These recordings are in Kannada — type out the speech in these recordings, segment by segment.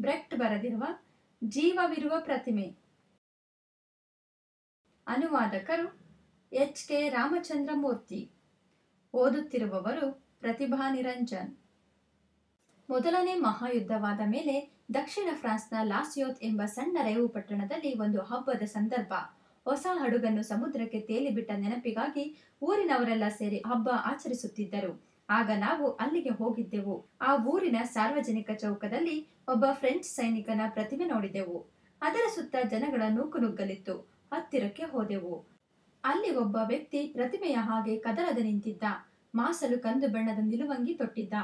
ಬ್ರೆಕ್ಟ್ ಬರೆದಿರುವ ಜೀವವಿರುವ ಪ್ರತಿಮೆ. ಅನುವಾದಕರು ಎಚ್ ಕೆ ರಾಮಚಂದ್ರ ಮೂರ್ತಿ. ಓದುತ್ತಿರುವವರು ಪ್ರತಿಭಾ ನಿರಂಜನ್. ಮೊದಲನೇ ಮಹಾಯುದ್ಧವಾದ ಮೇಲೆ ದಕ್ಷಿಣ ಫ್ರಾನ್ಸ್ನ ಲಾಸ್ಯೋತ್ ಎಂಬ ಸಣ್ಣ ರೈವು ಪಟ್ಟಣದಲ್ಲಿ ಒಂದು ಹಬ್ಬದ ಸಂದರ್ಭ. ಹೊಸ ಹಡಗನ್ನು ಸಮುದ್ರಕ್ಕೆ ತೇಲಿಬಿಟ್ಟ ನೆನಪಿಗಾಗಿ ಊರಿನವರೆಲ್ಲ ಸೇರಿ ಹಬ್ಬ ಆಚರಿಸುತ್ತಿದ್ದರು. ಆಗ ನಾವು ಅಲ್ಲಿಗೆ ಹೋಗಿದ್ದೆವು. ಆ ಊರಿನ ಸಾರ್ವಜನಿಕ ಚೌಕದಲ್ಲಿ ಒಬ್ಬ ಫ್ರೆಂಚ್ ಸೈನಿಕನ ಪ್ರತಿಮೆ ನೋಡಿದೆವು. ಅದರ ಸುತ್ತ ಜನಗಳ ನೂಕುನುಗ್ಗಲಿತ್ತು ಹತ್ತಿರಕ್ಕೆ ಹೋದೆವು. ಅಲ್ಲಿ ಒಬ್ಬ ವ್ಯಕ್ತಿ ಪ್ರತಿಮೆಯ ಹಾಗೆ ಕದಲದ ನಿಂತಿದ್ದ. ಮಾಸಲು ಕಂದು ಬಣ್ಣದ ನಿಲುವಂಗಿ ತೊಟ್ಟಿದ್ದ.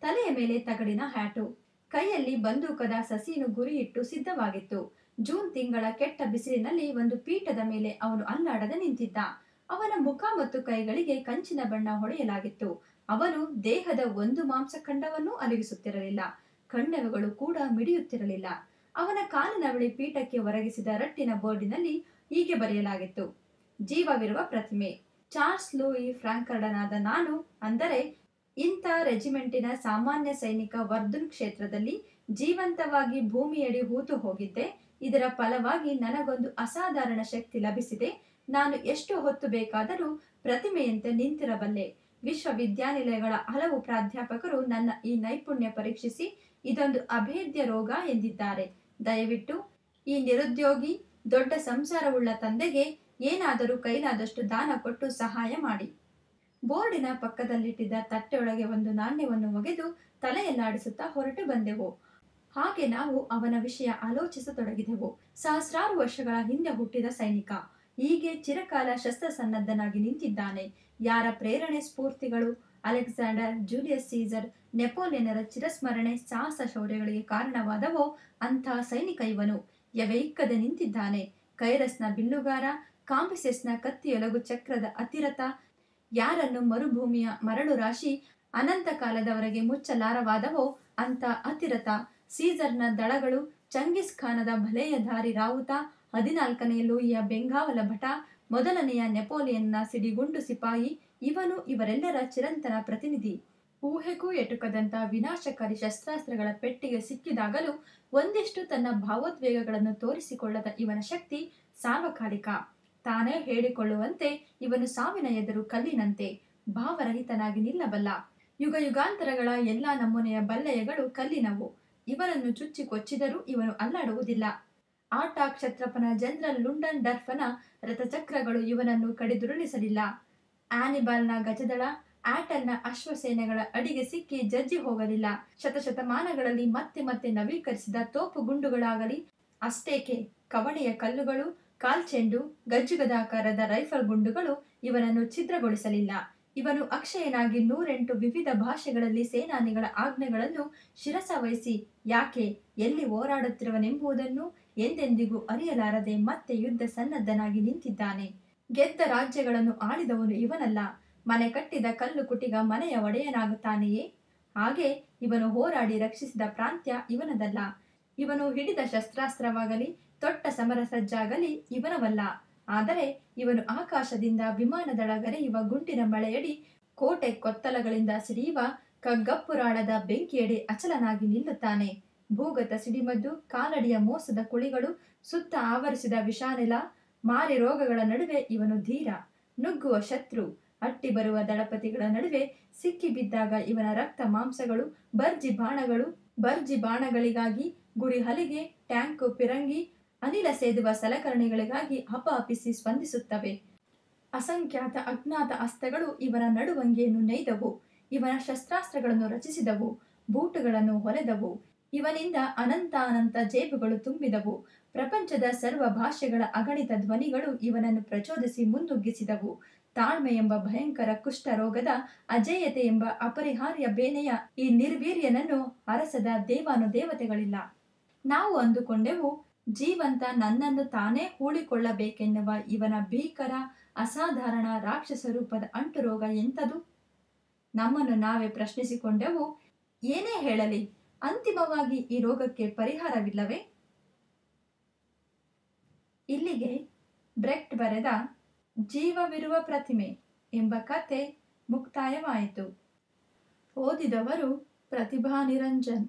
ತಲೆಯ ಮೇಲೆ ತಗಡಿನ ಹ್ಯಾಟು. ಕೈಯಲ್ಲಿ ಬಂದೂಕದ ಸಸಿನು ಗುರಿಯಿಟ್ಟು ಸಿದ್ಧವಾಗಿತ್ತು. ಜೂನ್ ತಿಂಗಳ ಕೆಟ್ಟ ಬಿಸಿಲಿನಲ್ಲಿ ಒಂದು ಪೀಠದ ಮೇಲೆ ಅವನು ಅಲ್ಲಾಡದೆ ನಿಂತಿದ್ದ. ಅವನ ಮುಖ ಮತ್ತು ಕೈಗಳಿಗೆ ಕಂಚಿನ ಬಣ್ಣ ಹೊಡೆಯಲಾಗಿತ್ತು. ಅವನು ದೇಹದ ಒಂದು ಮಾಂಸಖಂಡವನ್ನೂ ಅಲಗಿಸುತ್ತಿರಲಿಲ್ಲ. ಕಣ್ಣೆವುಗಳು ಕೂಡ ಮಿಡಿಯುತ್ತಿರಲಿಲ್ಲ. ಅವನ ಕಾಲಿನ ಬಳಿ ಪೀಠಕ್ಕೆ ಒರಗಿಸಿದ ರಟ್ಟಿನ ಬೋರ್ಡಿನಲ್ಲಿ ಹೀಗೆ ಬರೆಯಲಾಗಿತ್ತು. ಜೀವವಿರುವ ಪ್ರತಿಮೆ. ಚಾರ್ಲ್ಸ್ ಲೂಯಿ ಫ್ರಾಂಕರ್ಡನಾದ ನಾನು, ಅಂದರೆ ಇಂಥ ರೆಜಿಮೆಂಟಿನ ಸಾಮಾನ್ಯ ಸೈನಿಕ ವರ್ಧನ್ ಕ್ಷೇತ್ರದಲ್ಲಿ ಜೀವಂತವಾಗಿ ಭೂಮಿಯಡಿ ಹೂತು ಹೋಗಿದ್ದೆ. ಇದರ ಫಲವಾಗಿ ನನಗೊಂದು ಅಸಾಧಾರಣ ಶಕ್ತಿ ಲಭಿಸಿದೆ. ನಾನು ಎಷ್ಟು ಹೊತ್ತು ಬೇಕಾದರೂ ಪ್ರತಿಮೆಯಂತೆ ನಿಂತಿರಬಲ್ಲೆ. ವಿಶ್ವವಿದ್ಯಾನಿಲಯಗಳ ಹಲವು ಪ್ರಾಧ್ಯಾಪಕರು ನನ್ನ ಈ ನೈಪುಣ್ಯ ಪರೀಕ್ಷಿಸಿ ಇದೊಂದು ಅಭೇದ್ಯ ರೋಗ ಎಂದಿದ್ದಾರೆ. ದಯವಿಟ್ಟು ಈ ನಿರುದ್ಯೋಗಿ, ದೊಡ್ಡ ಸಂಸಾರವುಳ್ಳ ತಂದೆಗೆ ಏನಾದರೂ ಕೈಲಾದಷ್ಟು ದಾನ ಕೊಟ್ಟು ಸಹಾಯ ಮಾಡಿ. ಬೋರ್ಡಿನ ಪಕ್ಕದಲ್ಲಿಟ್ಟಿದ್ದ ತಟ್ಟೆಯೊಳಗೆ ಒಂದು ನಾಣ್ಯವನ್ನು ಒಗೆದು ತಲೆಯಲ್ಲಾಡಿಸುತ್ತಾ ಹೊರಟು ಬಂದೆವು. ಹಾಗೆ ನಾವು ಅವನ ವಿಷಯ ಆಲೋಚಿಸತೊಡಗಿದೆವು. ಸಹಸ್ರಾರು ವರ್ಷಗಳ ಹಿಂದೆ ಹುಟ್ಟಿದ ಸೈನಿಕ. ಹೀಗೆ ಚಿರಕಾಲ ಶಸ್ತ್ರಸನ್ನದ್ಧನಾಗಿ ನಿಂತಿದ್ದಾನೆ. ಯಾರ ಪ್ರೇರಣೆ ಸ್ಫೂರ್ತಿಗಳು? ಅಲೆಕ್ಸಾಂಡರ್, ಜೂಲಿಯಸ್ ಸೀಸರ್, ನೆಪೋಲಿಯನರ ಚಿರಸ್ಮರಣೆ ಸಾಹಸ ಶೌರ್ಯಗಳಿಗೆ ಕಾರಣವಾದವೋ ಅಂಥ ಸೈನಿಕ ಇವನು. ಯವೈಕ್ಕದೆ ನಿಂತಿದ್ದಾನೆ. ಕೈರಸ್ನ ಬಿಲ್ಲುಗಾರ ಕಾಂಬಿಸೆಸ್ನ ಕತ್ತಿಯೊಲಗು ಚಕ್ರದ ಅತಿರಥ, ಯಾರನ್ನು ಮರುಭೂಮಿಯ ಮರಳು ರಾಶಿ, ಅನಂತ ಕಾಲದವರೆಗೆ ಮುಚ್ಚಲಾರವಾದವೋ ಅಂತ ಅತಿರಥ. ಸೀಸರ್ನ ದಳಗಳು, ಚಂಗಿಸ್ ಖಾನದ ಭಲೆಯ ದಾರಿ ರಾವುತ ಹದಿನಾಲ್ಕನೆಯ ಬೆಂಗಾವಲ ಭಟ ಮೊದಲನೆಯ ನೆಪೋಲಿಯನ್ನ ಸಿಡಿಗುಂಡು ಸಿಪಾಯಿ, ಇವನು ಇವರೆಲ್ಲರ ಚಿರಂತನ ಪ್ರತಿನಿಧಿ. ಊಹೆಗೂ ಎಟುಕದಂತ ವಿನಾಶಕಾರಿ ಶಸ್ತ್ರಾಸ್ತ್ರಗಳ ಪೆಟ್ಟಿಗೆ ಸಿಕ್ಕಿದಾಗಲೂ ಒಂದಿಷ್ಟು ತನ್ನ ಭಾವೋದ್ವೇಗಗಳನ್ನು ತೋರಿಸಿಕೊಳ್ಳದ ಇವನ ಶಕ್ತಿ ಸಾರ್ವಕಾಲಿಕ. ತಾನೇ ಹೇಳಿಕೊಳ್ಳುವಂತೆ ಇವನು ಸಾವಿನ ಎದುರು ಕಲ್ಲಿನಂತೆ, ಭಾವರಹಿತನಾಗಿ ನಿಲ್ಲಬಲ್ಲ. ಯುಗ ಯುಗಾಂತರಗಳ ಎಲ್ಲಾ ನಮೂನೆಯ ಬಲ್ಲಯಗಳು ಕಲ್ಲಿನವು. ಇವನನ್ನು ಚುಚ್ಚಿ ಕೊಚ್ಚಿದರೂ ಇವನು ಅಲ್ಲಾಡುವುದಿಲ್ಲ. ಆಟಾ ಕ್ಷತ್ರಪನ ಜನರಲ್ ಲುಂಡನ್ ಡರ್ಫನ ರಥಚಕ್ರಗಳು ಇವನನ್ನು ಕಡಿದುರುಳಿಸಲಿಲ್ಲ. ಆನಿಬಾಲ್ನ ಗಜದಳ, ಆಟಲ್ನ ಅಶ್ವಸೇನೆಗಳ ಅಡಿಗೆ ಸಿಕ್ಕಿ ಜಜ್ಜಿ ಹೋಗಲಿಲ್ಲ. ಶತಶತಮಾನಗಳಲ್ಲಿ ಮತ್ತೆ ಮತ್ತೆ ನವೀಕರಿಸಿದ ತೋಪು ಗುಂಡುಗಳಾಗಲಿ, ಅಷ್ಟೇಕೆ ಕವಣೆಯ ಕಲ್ಲುಗಳು, ಕಾಲ್ಚೆಂಡು, ಗಜ್ಜುಗದಾಕಾರದ ರೈಫಲ್ ಗುಂಡುಗಳು ಇವನನ್ನು ಛಿದ್ರಗೊಳಿಸಲಿಲ್ಲ. ಇವನು ಅಕ್ಷಯನಾಗಿ ನೂರೆಂಟು ವಿವಿಧ ಭಾಷೆಗಳಲ್ಲಿ ಸೇನಾನಿಗಳ ಆಜ್ಞೆಗಳನ್ನು ಶಿರಸ ವಹಿಸಿ ಯಾಕೆ ಎಲ್ಲಿ ಹೋರಾಡುತ್ತಿರುವನೆಂಬುದನ್ನು ಎಂದೆಂದಿಗೂ ಅರಿಯಲಾರದೆ ಮತ್ತೆ ಯುದ್ಧ ಸನ್ನದ್ಧನಾಗಿ ನಿಂತಿದ್ದಾನೆ. ಗೆದ್ದ ರಾಜ್ಯಗಳನ್ನು ಆಳಿದವನು ಇವನಲ್ಲ. ಮನೆ ಕಟ್ಟಿದ ಕಲ್ಲು ಕುಟಿಗ ಮನೆಯ ಒಡೆಯನಾಗುತ್ತಾನೆಯೇ? ಹಾಗೆ ಇವನು ಹೋರಾಡಿ ರಕ್ಷಿಸಿದ ಪ್ರಾಂತ್ಯ ಇವನದಲ್ಲ. ಇವನು ಹಿಡಿದ ಶಸ್ತ್ರಾಸ್ತ್ರವಾಗಲಿ, ತೊಟ್ಟ ಸಮರ ಸಜ್ಜಾಗಲಿ ಇವನವಲ್ಲ. ಆದರೆ ಇವನು ಆಕಾಶದಿಂದ ವಿಮಾನದಳಗರೆಯುವ ಗುಂಡಿನ ಮಳೆಯಡಿ ಕೋಟೆ ಕೊತ್ತಲಗಳಿಂದ ಸಿಡಿಯುವ ಕಗ್ಗಪ್ಪುರಾಳದ ಬೆಂಕಿಯಡಿ ಅಚಲನಾಗಿ ನಿಲ್ಲುತ್ತಾನೆ. ಭೂಗತ ಸಿಡಿಮದ್ದು, ಕಾಲಡಿಯ ಮೋಸದ ಕುಳಿಗಳು, ಸುತ್ತ ಆವರಿಸಿದ ವಿಷಾನೆಲ, ಮಾರಿ ರೋಗಗಳ ನಡುವೆ ಇವನು ಧೀರ, ನುಗ್ಗುವ ಶತ್ರು, ಅಟ್ಟಿ ಬರುವ ದಳಪತಿಗಳ ನಡುವೆ ಸಿಕ್ಕಿ ಬಿದ್ದಾಗ ಇವನ ರಕ್ತ ಮಾಂಸಗಳು, ಬರ್ಜಿ ಬಾಣಗಳು, ಬರ್ಜಿ ಬಾಣಗಳಿಗಾಗಿ ಗುರಿ ಹಲಿಗೆ, ಟ್ಯಾಂಕು ಪಿರಂಗಿ ಅನಿಲ ಸೇದುವ ಸಲಕರಣೆಗಳಿಗಾಗಿ ಅಪಹಪಿಸಿ ಸ್ಪಂದಿಸುತ್ತವೆ. ಅಸಂಖ್ಯಾತ ಅಜ್ಞಾತ ಅಸ್ತ್ರಗಳು ಇವನ ನಡುವಂಗಿಯನ್ನು ನೇಯ್ದವು. ಇವನ ಶಸ್ತ್ರಾಸ್ತ್ರಗಳನ್ನು ರಚಿಸಿದವು. ಬೂಟುಗಳನ್ನು ಹೊಲೆದವು. ಇವನಿಂದ ಅನಂತ ಅನಂತ ಜೇಬುಗಳು ತುಂಬಿದವು. ಪ್ರಪಂಚದ ಸರ್ವ ಭಾಷೆಗಳ ಅಗಣಿತ ಧ್ವನಿಗಳು ಇವನನ್ನು ಪ್ರಚೋದಿಸಿ ಮುಂದುಗ್ಗಿಸಿದವು. ತಾಳ್ಮೆ ಎಂಬ ಭಯಂಕರ ಕುಷ್ಠರೋಗದ ಅಜೇಯತೆ ಎಂಬ ಅಪರಿಹಾರ್ಯ ಬೇನೆಯ ಈ ನಿರ್ವೀರ್ಯನನ್ನು ಅರಸದ ದೇವಾನುದೇವತೆಗಳಿಲ್ಲ. ನಾವು ಅಂದುಕೊಂಡೆವು ಜೀವಂತ ನನ್ನನ್ನು ತಾನೇ ಹೂಳಿಕೊಳ್ಳಬೇಕೆನ್ನುವ ಇವನ ಭೀಕರ, ಅಸಾಧಾರಣ ರಾಕ್ಷಸ ರೂಪದ ಅಂಟು ರೋಗ ಎಂಥದು? ನಮ್ಮನ್ನು ನಾವೇ ಪ್ರಶ್ನಿಸಿಕೊಂಡೆವು. ಏನೇ ಹೇಳಲಿ, ಅಂತಿಮವಾಗಿ ಈ ರೋಗಕ್ಕೆ ಪರಿಹಾರವಿಲ್ಲವೇ? ಇಲ್ಲಿಗೆ ಬ್ರೆಕ್ಟ್ ಬರೆದ ಜೀವವಿರುವ ಪ್ರತಿಮೆ ಎಂಬ ಕತೆ ಮುಕ್ತಾಯವಾಯಿತು. ಓದಿದವರು ಪ್ರತಿಭಾ ನಿರಂಜನ್